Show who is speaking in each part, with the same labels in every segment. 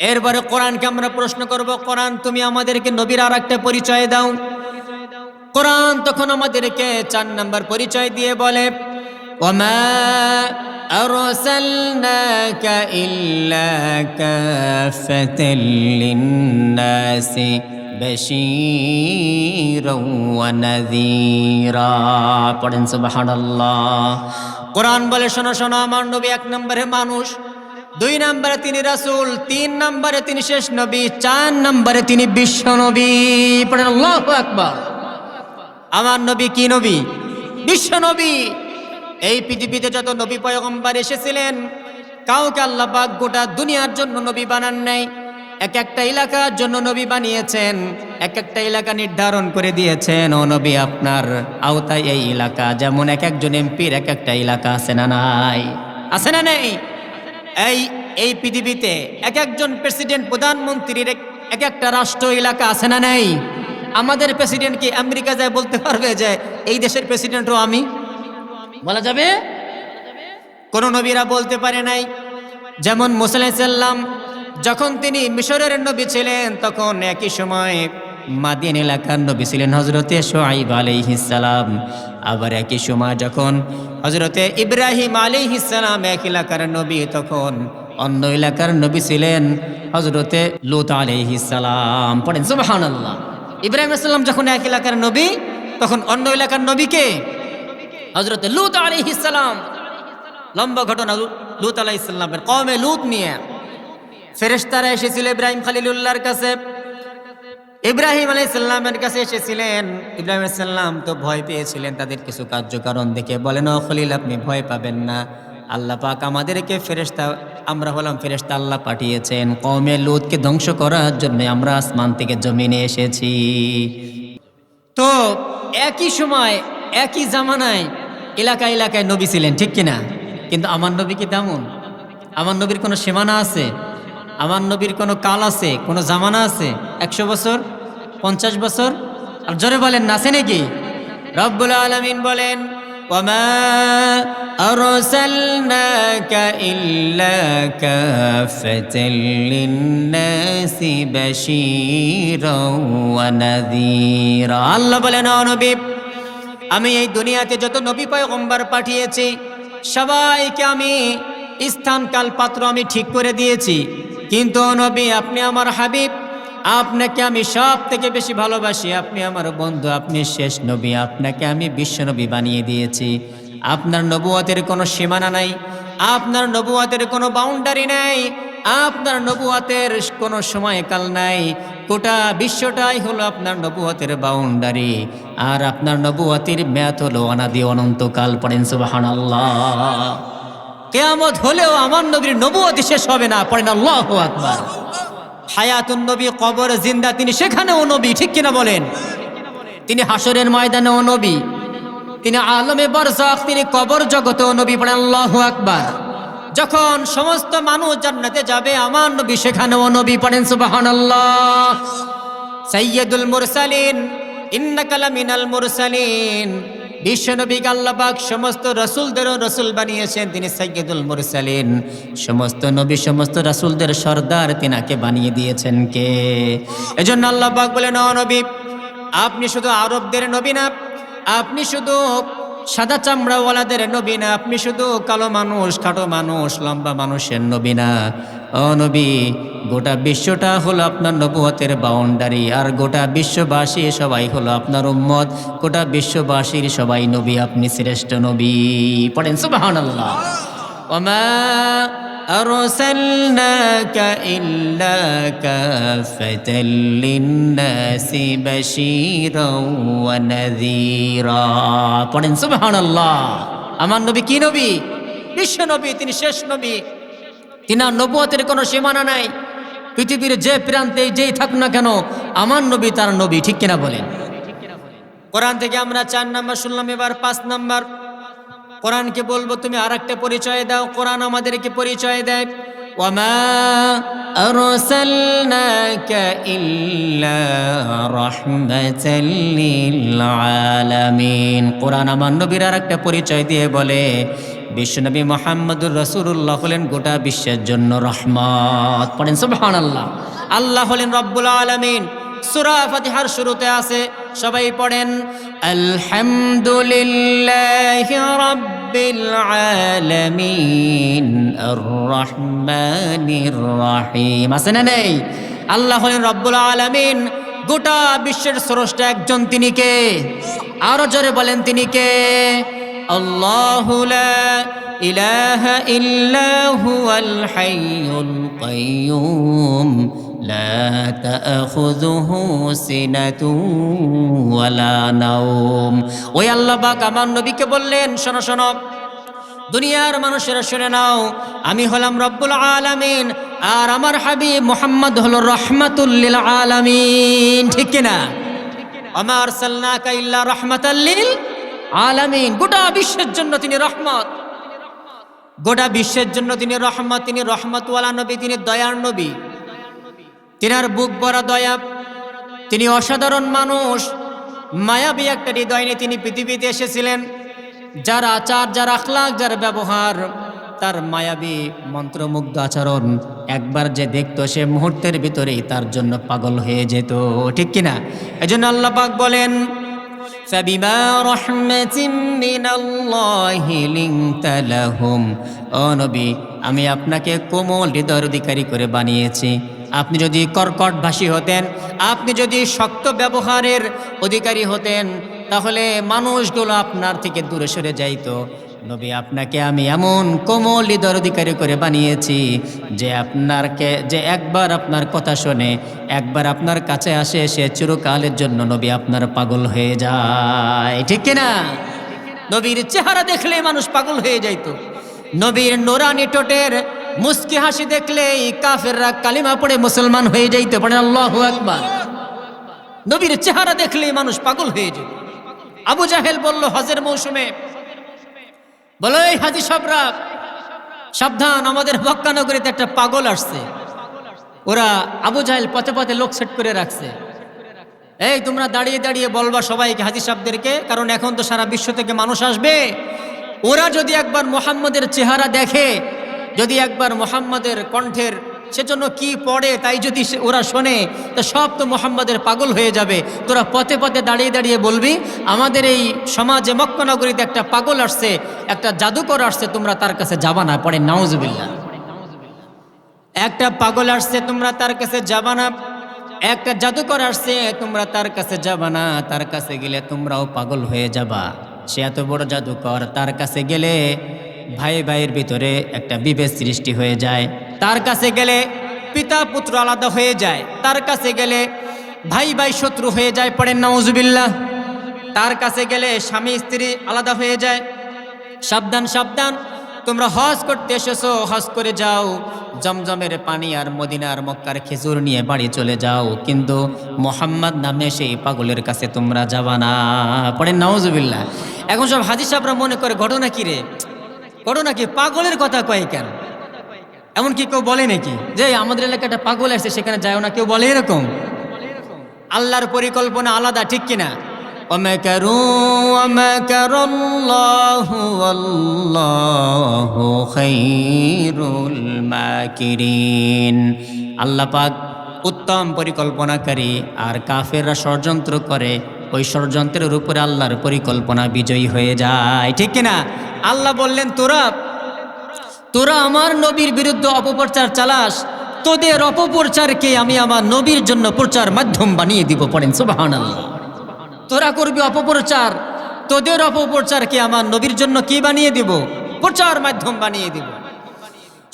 Speaker 1: এরপরে কোরআনকে আমরা প্রশ্ন করব কোরআন তুমি আমাদেরকে নবীর আর একটা পরিচয় দাও কোরআন তখন আমাদেরকে চার নাম্বার পরিচয় দিয়ে বলে ওমা أرسلناك إلا كافة للناس بشيرا ونذيرا পড়েন সুবহানাল্লাহ কোরআন বলে শোনো শোনো আমার নবী এক নম্বরে মানুষ দুই নম্বরে তিনি রাসুল, তিন নম্বরে তিনি শেষ নবী, চার নম্বরে তিনি বিশ্ব নবী। আকবার। আমার নবী কি নবী? বিশ্ব নবী। এই পৃথিবীতে যত নবী পয়গম্বর এসেছিলেন, কাউকে আল্লাহ পাক গোটা দুনিয়ার জন্য নবী বানান নাই। এক একটা এলাকার জন্য নবী বানিয়েছেন, এক একটা এলাকা নির্ধারণ করে দিয়েছেন, ও নবী, আপনার আওতায় এই এলাকা, যেমন এক একজন এমপির এক একটা এলাকা আছে না নাই? আছে না নেই? এই এই পৃথিবীতে এক একজন প্রেসিডেন্ট প্রধানমন্ত্রীর এক- এক একটা রাষ্ট্র, এলাকা আছে না নেই? আমাদের প্রেসিডেন্ট কি আমেরিকা যায় বলতে পারবে যে, এই দেশের প্রেসিডেন্টও আমি বলা যাবে? কোন নবীরা বলতে পারে নাই। যেমন মুসাল্লাম যখন তিনি মিশরের নবী ছিলেন, তখন একই সময় মাদিন এলাকার নবী ছিলেন হজরতে সোয়াইব আলাইহিসালাম আবার একই সময় যখন হজরতে ইব্রাহিম আলাইহিসালাম এক এলাকার নবী, তখন অন্য এলাকার নবী ছিলেন হজরতে লুত আলাইহিসালাম পড়েন, সুবহানাল্লাহ। ইব্রাহিম আসসালাম যখন এক এলাকার নবী, তখন অন্য এলাকার নবীকে হজরতে লুত আলাইহিসালাম লম্বা ঘটনা, লুত আলাইহিসাল্লামের কমে লুত নিয়ে। ফেরেশতারা এসেছিল ইব্রাহিম খালিলুল্লাহর কাছে। ইব্রাহিম আলাইসাল্লামের কাছে এসেছিলেন। ইব্রাহিম আলাইসাল্লাম তো ভয় পেয়েছিলেন তাদের কিছু কার্যকারণ দেখে। বলেন, ও খলিল, আপনি ভয় পাবেন না। আল্লাহ পাক আমাদেরকে ফেরেশতা, আমরা হলাম ফেরেশতা আল্লাহ পাঠিয়েছেন। কমে লুতকে ধ্বংস করার জন্য আমরা আসমান থেকে জমিনে এসেছি। তো একই সময়, একই জামানায় এলাকা এলাকায় নবী ছিলেন, ঠিক কিনা? কিন্তু আমার নবী কি তেমন? আমার নবীর কোনো সীমানা আছে? আমার নবীর কোনো কাল আছে? কোনো জামানা আছে? একশো বছর? পঞ্চাশ বছর? আর জোরে বলেন না আছে নাকি রব্বুল আলমিন বলেন وما أرسلناك إلا كافة للناس بشيرا ونذيرا আল্লাহ বলেন "ও নবী আমি এই দুনিয়াতে যত নবী পয়গম্বর পাঠিয়েছি সবাইকে আমি স্থান কাল পাত্র আমি ঠিক করে দিয়েছি কিন্তু ও নবী আপনি আমার হাবিব আপনাকে আমি সব থেকে বেশি ভালোবাসি। আপনি আমার বন্ধু, আপনি শেষ নবী। আপনাকে আমি বিশ্ব নবী বানিয়ে দিয়েছি। আপনার নবুয়াতের কোনো সীমানা নাই। আপনার নবুয়াতের কোনো বাউন্ডারি নাই। আপনার নবুয়াতের কোনো সময়কাল নাই। গোটা বিশ্বটাই হলো আপনার নবুয়াতের বাউন্ডারি আর আপনার নবুয়াতের মেয়াদ হলো অনাদি অনন্তকাল। পড়েন সুবাহান আল্লাহ কেয়ামত হলেও আমার নবীর নবুয়াতি শেষ হবে না। পড়েন আল্লাহ আকবার। হায়াতুন নবী, কবর, জিন্দা, তিনি সেখানেও নবী, ঠিক কিনা বলেন? তিনি হাসরের ময়দানেও নবী, তিনি আলমে বরজাক তিনি কবর জগতেও নবী পড়েন আল্লাহ আকবার। যখন সমস্ত মানুষ জান্নাতে যাবে, আমার নবী সেখানে সেখানেও নবী পড়েন, সুবহানাল্লাহ। সাইয়্যিদুল মুরসালিন ইন্নাকালা মিনাল মুরসালিন। বিশ্বনবী আল্লাপাক সমস্ত রসুলদেরও রসুল বানিয়েছেন, তিনি সৈয়দুল মুরসালিন। সমস্ত নবী, সমস্ত রসুলদের সর্দার তিনাকে বানিয়ে দিয়েছেন কে? এজন্য আল্লাপাক বলেন নবী, আপনি শুধু আরবদের নবী না, আপনি শুধু সাদা চামড়াওয়ালাদের নবী না। আপনি শুধু কালো মানুষ, খাটো মানুষ, লম্বা মানুষের নবী না। অনবী গোটা বিশ্বটা হলো আপনার নবুয়তের বাউন্ডারি, আর গোটা বিশ্ববাসী সবাই হলো আপনার উম্মত। গোটা বিশ্ববাসীর সবাই নবী, আপনি শ্রেষ্ঠ নবী। পড়েন সুবহানাল্লাহ। ওমা أرسلناك إلا كافة للناس بشيرا ونذيرا পড়েন সুবহানাল্লাহ আমার নবী কি নবী বিশ্ব নবী তিনি শেষ নবী তিনার নবুয়তের কোনো সীমানা নাই পৃথিবীর যে প্রান্তে যেই থাক না কেন আমার নবী তার নবী ঠিক কিনা বলেন কোরআন থেকে আমরা চার নাম্বার শুনলাম এবার পাঁচ নাম্বার কোরআনকে বলব, তুমি আর একটা পরিচয় দাও। কোরআন আমাদেরকে পরিচয় দেয়। কোরআন আমার নবীর আর একটা পরিচয় দিয়ে বলে বিশ্বনবী মোহাম্মদুর রসুল্লাহ হলেন গোটা বিশ্বের জন্য রহমত। পড়েন সুবহান আল্লাহ আল্লাহ হলেন রব্বুল আলমিন। সুরা ফাতিহার শুরুতে আছে, সবাই পড়েন, আলহামদুলিল্লাহ রব্বিল আলামিন আর রহমানির রহিম। আছে না নেই? আল্লাহ হলেন রব্বুল আলামিন। গোটা বিশ্বের স্রষ্টা একজন, তিনি কে? আরও জোরে বলেন, তিনি কে? আল্লাহু ইলাহা ইল্লা হুয়াল হাইয়ুল লা তাখুযুহু সিনাতুন ওয়ালা নাওম ওই আল্লাহ পাক আমার নবীকে বললেন, শোনো শোনো। দুনিয়ার মানুষেরা শুনে নাও, আমি হলাম রব্বুল আলামিন, আর আমার হাবিব মোহাম্মদ হলো রহমাতুল্লিল আলামিন। ঠিক কিনা? আমার সাল্লাকা ইল্লা রহমাতাল্লিল আলামিন। গোটা বিশ্বের জন্য তিনি রহমত। গোটা বিশ্বের জন্য তিনি রহমত, তিনি রহমতওয়ালা নবী, তিনি দয়ার নবী। তিনার বুক ভরা দয়া তিনি অসাধারণ মানুষ মায়াবী একটা হৃদয় নিয়ে তিনি পৃথিবীতে এসেছিলেন যার আচার যার আখলাক যার ব্যবহার তার মায়াবী মন্ত্রমুগ্ধ আচরণ একবার যে দেখতো সে মুহূর্তের ভিতরেই তার জন্য পাগল হয়ে যেত ঠিক কিনা এজন্য আল্লাহ পাক বলেন فبما رحمة من الله لنت لهم ও নবী আমি আপনাকে কোমল হৃদয়ের অধিকারী করে বানিয়েছি আপনি যদি কর্কট ভাষী হতেন, আপনি যদি শক্ত ব্যবহারের অধিকারী হতেন, তাহলে মানুষগুলো আপনার থেকে দূরে সরে যাইত। নবী, আপনাকে আমি এমন কোমল হৃদয় অধিকারী করে বানিয়েছি যে আপনারকে, যে একবার আপনার কথা শোনে, একবার আপনার কাছে আসে, সে চিরকালের জন্য নবী আপনার পাগল হয়ে যায়। ঠিক কিনা? নবীর চেহারা দেখলে মানুষ পাগল হয়ে যাইতো। নবীর নোরানি টোটের মুস্কি হাসি দেখলেই কাফেররা কালিমা পড়ে মুসলমান হয়ে যাইতে পারে। আল্লাহ একবার নবীর চেহারা দেখলেই মানুষ পাগল হয়ে যেত আবু জাহেল বলল, হজের মৌসুমে। বলো, এই হাজি সাবরা, সাবধান, আমাদের মক্কানগরীতে একটা পাগল আসছে। ওরা আবু জাহেল পথে পথে লোক সেট করে রাখছে। এই, তোমরা দাঁড়িয়ে দাঁড়িয়ে বলবা সবাইকে, হাজি সাহেবদেরকে কারণ এখন তো সারা বিশ্ব থেকে মানুষ আসবে। ওরা যদি একবার মোহাম্মদের চেহারা দেখে যদি একবার মোহাম্মদের কণ্ঠের সেজন্য কি পড়ে তাই যদি ওরা শোনে, তো সব তো মোহাম্মদের পাগল হয়ে যাবে। তোরা পথে পথে দাঁড়িয়ে দাঁড়িয়ে বলবি, আমাদের এই সমাজে মক্কনগরীতে একটা পাগল আসছে, একটা জাদুকর আসছে, তোমরা তার কাছে যাবা না। পড়ে নাউজবিল্লা একটা পাগল আসছে, তোমরা তার কাছে যাবা না। একটা জাদুকর আসছে, তোমরা তার কাছে যাবা না। তার কাছে গেলে তোমরাও পাগল হয়ে যাবা। সে এত বড় জাদুকর, তার কাছে গেলে ভাই ভাইয়ের ভিতরে একটা বিভেদ সৃষ্টি হয়ে যায়। তার কাছে গেলে পিতা পুত্র আলাদা হয়ে যায়। তার কাছে গেলে ভাই ভাই শত্রু হয়ে যায় পড়েন নওজুবিল্লাহ তার কাছে গেলে স্বামী স্ত্রী আলাদা হয়ে যায়। সাবধান সাবধান, তোমরা হজ করতে এসেছ, হজ করে যাও। জমজমের পানি আর মদিনার মক্কার খেজুর নিয়ে বাড়ি চলে যাও। কিন্তু মোহাম্মদ নামে সেই পাগলের কাছে তোমরা যাবা না। পড়েন নওয়াজবিল্লা এখন সব হাজি সাহেবরা মনে করে, ঘটনা কি রে? করো নাকি? পাগলের কথা কয় কেন? এমন কি কেউ বলে নাকি? যে আমাদের এলাকাটা পাগল আসছে সেখানে যায় না, কেউ বলে এরকম? আল্লাহর পরিকল্পনা আলাদা, ঠিক কিনা আল্লাপাক উত্তম পরিকল্পনাকারী আর কাফেররা ষড়যন্ত্র করে ওই ষড়যন্ত্রের উপরে আল্লাহর পরিকল্পনা বিজয়ী হয়ে যায়। ঠিক কিনা? আল্লাহ বললেন, তোরা তোরা আমার নবীর বিরুদ্ধে অপপ্রচার চালাস। তোদের অপপ্রচারকে আমি আমার নবীর জন্য প্রচার মাধ্যম বানিয়ে দিব। পড়েন সুবাহান তোরা করবি অপপ্রচার। তোদের অপপ্রচারকে আমার নবীর জন্য কি বানিয়ে দিব? প্রচার মাধ্যম বানিয়ে দিব।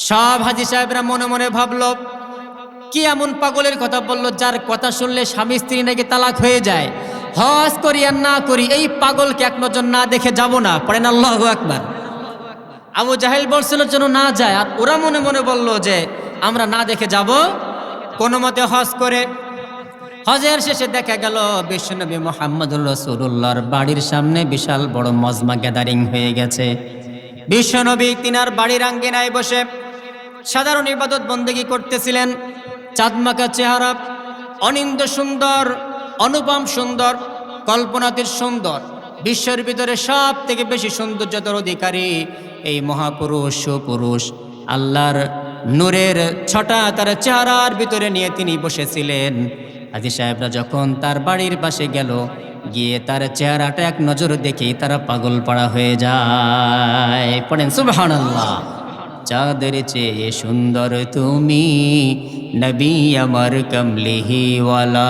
Speaker 1: সব হাজি সাহেবরা মনে মনে ভাবলো, কি এমন পাগলের কথা বলল যার কথা শুনলে স্বামী স্ত্রী নাকি তালাক হয়ে যায়? হজ করি আর না করি, এই পাগলকে এক নজর না দেখে যাব না। পড়েন আল্লাহ একবার আবু জাহেল বলছিল যেন না যায়, আর ওরা মনে মনে বলল যে, আমরা না দেখে যাব, কোনো মতে হজ করে। হজের শেষে দেখা গেল, বিশ্বনবী মোহাম্মদুর রসুল্লাহর বাড়ির সামনে বিশাল বড় মজমা গ্যাদারিং হয়ে গেছে। বিশ্বনবী তিনার বাড়ির আঙ্গিনায় বসে সাধারণ ইবাদত বন্দেগী করতেছিলেন। চাঁদমাকা চেহারা অনিন্দ সুন্দর অনুপম সুন্দর কল্পনাতীর সুন্দর, বিশ্বের ভিতরে সব থেকে বেশি সৌন্দর্যতার অধিকারী এই মহাপুরুষ সুপুরুষ আল্লাহর নূরের ছটা তার চেহারার ভিতরে নিয়ে তিনি বসেছিলেন। হাজি সাহেবরা যখন তার বাড়ির পাশে গেল, গিয়ে তার চেহারাটা এক নজর দেখে তারা পাগল পাড়া হয়ে যায়। পড়েন, সুবহানাল্লাহ। চাঁদের চেয়ে সুন্দর তুমি, নবী আমার কমলিহিওয়ালা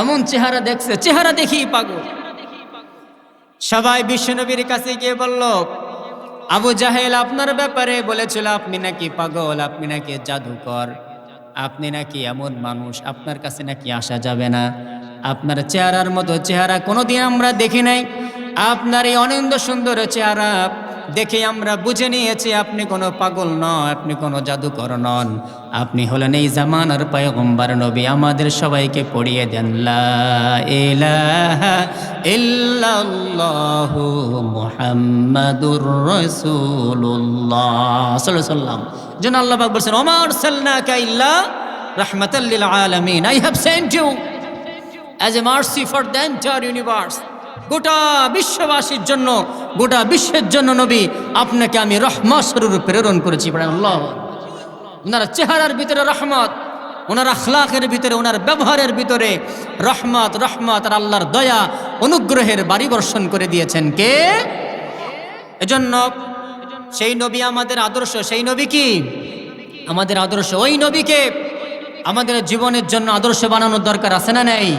Speaker 1: এমন চেহারা দেখছে, চেহারা দেখি পাগল। সবাই বিশ্বনবীর কাছে গিয়ে বলল, আবু জাহেল, আপনার ব্যাপারে বলেছিল আপনি নাকি পাগল, আপনি নাকি জাদুকর, আপনি নাকি এমন মানুষ, আপনার কাছে নাকি আসা যাবে না। আপনার চেহারার মতো চেহারা কোনোদিন আমরা দেখি নাই। আপনার এই অনিন্দ সুন্দর চেহারা দেখে আমরা বুঝে নিয়েছি আপনি কোনো পাগল নন, আপনি কোনো জাদুকর নন। আপনি হলেন এই জামানার পয়গম্বর নবী, আমাদের সবাইকে পড়িয়ে দেন সাল্লাল্লাহু আলাইহি সাল্লাম বলেছেন, ওমা আরসালনাকা ইল্লা রাহমাতাল লিল আলামিন। I have sent you as a mercy for the entire universe গোটা বিশ্ববাসীর জন্য, গোটা বিশ্বের জন্য নবী, আপনাকে আমি রহমত স্বরূপ প্রেরণ করেছি ওনার চেহারার ভিতরে রহমত, ওনার আখলাকের ভিতরে, ওনার ব্যবহারের ভিতরে রহমত রহমত আর আল্লাহর দয়া, অনুগ্রহের বাড়ি বর্ষণ করে দিয়েছেন কে? এজন্য সেই নবী আমাদের আদর্শ, সেই নবী কি? আমাদের আদর্শ, ওই নবীকে আমাদের জীবনের জন্য আদর্শ বানানোর দরকার আছে না নেই?